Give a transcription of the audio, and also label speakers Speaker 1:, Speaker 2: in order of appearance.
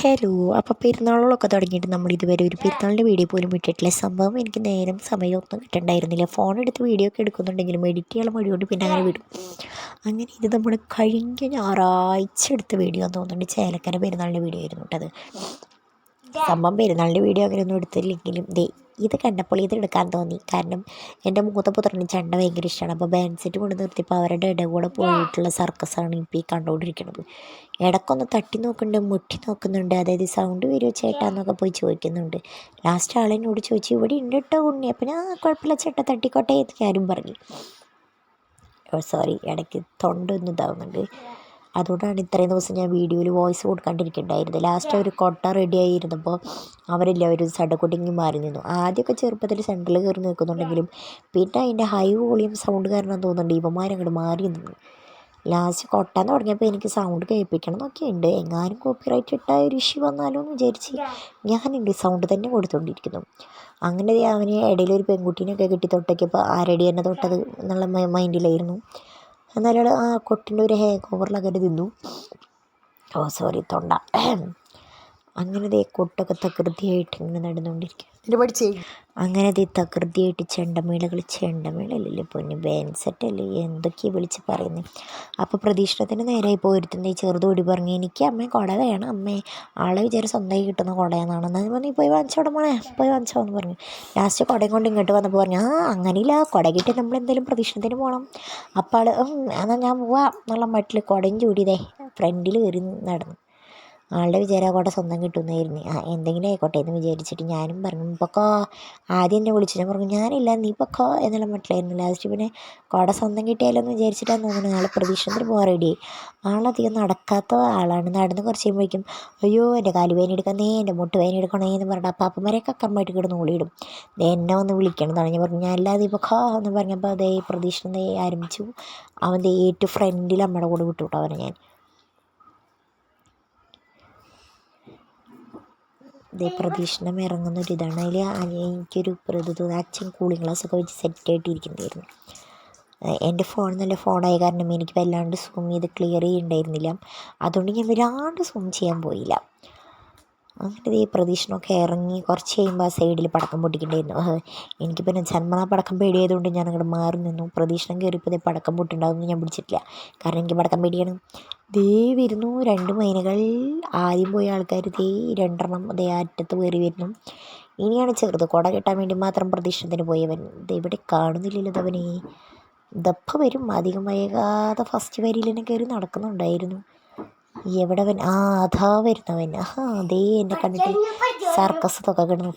Speaker 1: Hello അപ്പോൾ പെരുന്നാളുകളൊക്കെ തുടങ്ങിയിട്ട് നമ്മൾ ഇതുവരെ ഒരു പെരുന്നാളിന്റെ വീഡിയോ പോലും ഇട്ടിട്ടില്ല. സംഭവം എനിക്ക് നേരം സമയമൊന്നും കിട്ടണ്ടായിരുന്നില്ല. ഫോൺ എടുത്ത് വീഡിയോ ഒക്കെ എടുക്കുന്നുണ്ടെങ്കിലും എഡിറ്റ് ചെയ്യാൻ മടിയോണ്ട് പിന്നെ അങ്ങനെ വിടും. അങ്ങനെ ഇത് നമ്മൾ കഴിഞ്ഞ ഞായറാഴ്ച എടുത്ത വീഡിയോ എന്ന് തോന്നുന്നുണ്ട്. ചേലക്കര പെരുന്നാളിന്റെ വീഡിയോ ആയിരുന്നു കേട്ടത് സംഭവം പെരുന്നാളിന്റെ വീഡിയോ അങ്ങനെ ഒന്നും എടുത്തില്ലെങ്കിലും ദേ ഇത് കണ്ടപ്പോൾ ഇത് എടുക്കാൻ തോന്നി. കാരണം എന്റെ മൂത്ത പുത്രന് ചണ്ട ഭയങ്കര ഇഷ്ടമാണ് അപ്പോൾ ബാൻസെറ്റ് കൊണ്ട് നിർത്തിയപ്പോൾ അവരുടെ ഇട കൂടെ പോയിട്ടുള്ള സർക്കസാണ് ഇപ്പോൾ ഈ കണ്ടുകൊണ്ടിരിക്കുന്നത്. ഇടക്കൊന്ന് തട്ടി നോക്കുന്നുണ്ട് മുട്ടി നോക്കുന്നുണ്ട്. അതായത് സൗണ്ട് വരുമോ ചേട്ടാന്നൊക്കെ പോയി ചോദിക്കുന്നുണ്ട്. ലാസ്റ്റ് ആളെന്നോട് ചോദിച്ചു ഇവിടെ ഉണ്ട് കേട്ടോ ഉണ്ണി. അപ്പം ഞാൻ കുഴപ്പമില്ല ചേട്ടാ തട്ടിക്കോട്ടെ എന്ന് ഞാനും പറഞ്ഞു. സോറി ഇടയ്ക്ക് തൊണ്ടൊന്നും ഇതാവുന്നുണ്ട്. അതുകൊണ്ടാണ് ഇത്രയും ദിവസം ഞാൻ വീഡിയോയിൽ വോയിസ് കൊടുക്കാണ്ടിരിക്കുന്നുണ്ടായിരുന്നത് ലാസ്റ്റ് ഒരു കൊട്ട റെഡി ആയിരുന്നപ്പോൾ അവരെല്ലാവരും സടകൊടുങ്ങി മാറി നിന്നു. ആദ്യമൊക്കെ ചെറുപ്പത്തിൽ സെന്ററിൽ കയറി നിൽക്കുന്നുണ്ടെങ്കിലും പിന്നെ അതിന്റെ ഹൈ വോളിയം സൗണ്ട് കാരണം തോന്നുന്നുണ്ട് ഇവന്മാരങ്ങോട്ട് മാറി നിന്നു. ലാസ്റ്റ് കൊട്ടാൻ തുടങ്ങിയപ്പോൾ എനിക്ക് സൗണ്ട് കേൾപ്പിക്കണം എന്നൊക്കെ ഉണ്ട്. എങ്ങാനും കോപ്പിറൈറ്റ് ഇട്ട ഒരു ഇഷ്യൂ വന്നാലോ എന്ന് വിചാരിച്ച് ഞാൻ എന്റെ സൗണ്ട് തന്നെ കൊടുത്തുകൊണ്ടിരിക്കുന്നു അങ്ങനെ അവന് ഇടയിൽ ഒരു പെൺകുട്ടീനെയൊക്കെ കിട്ടി തൊട്ടേക്കപ്പോൾ ആരടി എന്നെ തൊട്ടത് എന്നുള്ള മൈൻഡിലായിരുന്നു എന്നാലും ആ കൊട്ടിന്റെ ഒരു ഹാങ് ഓവറിലൊക്കെ തിന്നു ഓ സോറി തൊണ്ട. അങ്ങനെ ദേ കൊട്ടൊക്കെ തകൃതിയായിട്ട് ഇങ്ങനെ നടന്നുകൊണ്ടിരിക്കുക
Speaker 2: ഇത് ചെയ്യും
Speaker 1: അങ്ങനെ ദേ തകൃതിയായിട്ട് ചെണ്ടമേളകൾ ചെണ്ടമേളല്ലേ പൊന്നു? ബെൻസെറ്റല്ലേ എന്തൊക്കെ എന്തൊക്കെയാണ് വിളിച്ച് പറയുന്നത് അപ്പോൾ പ്രതീക്ഷണത്തിന് നേരെ പോയിരുത്തുന്ന ഈ ചെറുതോടി പറഞ്ഞു എനിക്ക് അമ്മേ കുട വേണം അമ്മേ. ആളെ വിചാരം സ്വന്തമായി കിട്ടുന്ന കുടയെന്നാണ്. എന്നാൽ പറഞ്ഞു പോയി വാങ്ങിച്ചോടെ മോളെ? പോയി വാങ്ങിച്ചോ എന്ന് പറഞ്ഞു. ലാസ്റ്റ് കുടയും കൊണ്ട് ഇങ്ങോട്ട് വന്നപ്പോൾ പറഞ്ഞു ആ അങ്ങനെയില്ല. കുട കിട്ടി നമ്മൾ എന്തെങ്കിലും പ്രതീക്ഷണത്തിന് പോകണം അപ്പോൾ ആൾ എന്നാൽ ഞാൻ പോവാം. എന്നുള്ള മട്ടിൽ കുടയും ചൂടിയതേ ഫ്രണ്ടിൽ കയറി നടന്നു. ആളുടെ വിചാരം ആ കുട സ്വന്തം കിട്ടുന്നതായിരുന്നു ആ എന്തെങ്കിലും ആയിക്കോട്ടെ എന്ന് വിചാരിച്ചിട്ട് ഞാനും പറഞ്ഞു പൊക്കോ ആദ്യം എന്നെ വിളിച്ചു ഞാൻ പറഞ്ഞു ഞാനില്ല നീ പൊക്കോ എന്നുള്ള മട്ടിലായിരുന്നു. ലാസ്റ്റ് പിന്നെ കുട സ്വന്തം കിട്ടിയാലോ എന്ന് വിചാരിച്ചിട്ടാണ് തോന്നുന്നത് ആൾ പ്രതീക്ഷണത്തിന് പോകാൻ റെഡിയായി ആളധികം നടക്കാത്ത ആളാണ്. നടന്ന് കുറച്ച് കഴിയുമ്പോഴേക്കും അയ്യോ എന്റെ കാൽ വേദന എടുക്കുന്നേ എന്റെ മുട്ട് വേന എടുക്കണേ എന്ന് പറഞ്ഞിട്ട് അപ്പാപ്പന്മാരെയൊക്കെ അക്കമ്മയായിട്ട് കിടന്ന് ഓടിയിടും ദേ എന്നെ വന്ന് വിളിക്കണതാണ് ഞാൻ പറഞ്ഞു. ഞാൻ അല്ലാതെ പൊക്കോ എന്ന് പറഞ്ഞപ്പോൾ അതേ പ്രതീക്ഷണം ദേ ആരംഭിച്ചു. അവൻ ദേ ഏറ്റവും ഫ്രണ്ടിൽ നമ്മുടെ കൂടെ വിട്ടു കേട്ടോ അവനെ ഞാൻ. ഇതേ പ്രതീക്ഷണം ഇറങ്ങുന്ന ഒരു ഇതാണ്. അതിൽ എനിക്കൊരു പ്രതി തോന്നുന്നു അച്ഛൻ കൂളിംഗ് ഗ്ലാസ് ഒക്കെ വെച്ച് ആയിട്ടിരിക്കുന്നതായിരുന്നു എന്റെ ഫോൺ നല്ല ഫോണായ കാരണം എനിക്ക് വല്ലാണ്ട് സൂം ചെയ്ത് ക്ലിയർ ചെയ്യുന്നുണ്ടായിരുന്നില്ല അതുകൊണ്ട് ഞാൻ വല്ലാണ്ട് സൂം ചെയ്യാൻ പോയില്ല. അങ്ങനെ ഈ പ്രതീക്ഷണമൊക്കെ ഇറങ്ങി കുറച്ച് കഴിയുമ്പോൾ ആ സൈഡിൽ പടക്കം പൊട്ടിക്കണ്ടായിരുന്നു. എനിക്ക് പിന്നെ ജന്മനാ പടക്കം പേടിയായതുകൊണ്ട് ഞാൻ അങ്ങോട്ട് മാറി നിന്നു. പ്രതീക്ഷണം കയറിയപ്പോൾ പടക്കം പൊട്ടുണ്ടാകുമെന്ന് ഞാൻ പിടിച്ചിട്ടില്ല കാരണം എനിക്ക് പടക്കം പേടിയാണ്. ദേ വരുന്നു രണ്ട് മൈനകൾ. ആദ്യം പോയ ആൾക്കാർ ദേ രണ്ടെണ്ണം ദേ അറ്റത്ത് കയറി വരുന്നു. ഇനിയാണ് ചെറുത് കുട കെട്ടാൻ വേണ്ടി മാത്രം പ്രതീക്ഷത്തിന് പോയവൻ. ഇവിടെ കാണുന്നില്ലല്ലോ അവനെ. ദപ്പ വരും. അധികം വൈകാതെ ഫസ്റ്റ് വരിയിൽ തന്നെ കയറി നടക്കുന്നുണ്ടായിരുന്നു. എവിടെവൻ? ആ അതാ വരുന്നവൻ. ആ ദേ എന്നെ കണ്ടിട്ട് സർക്കസ് തൊക്കെ കിടന്നു.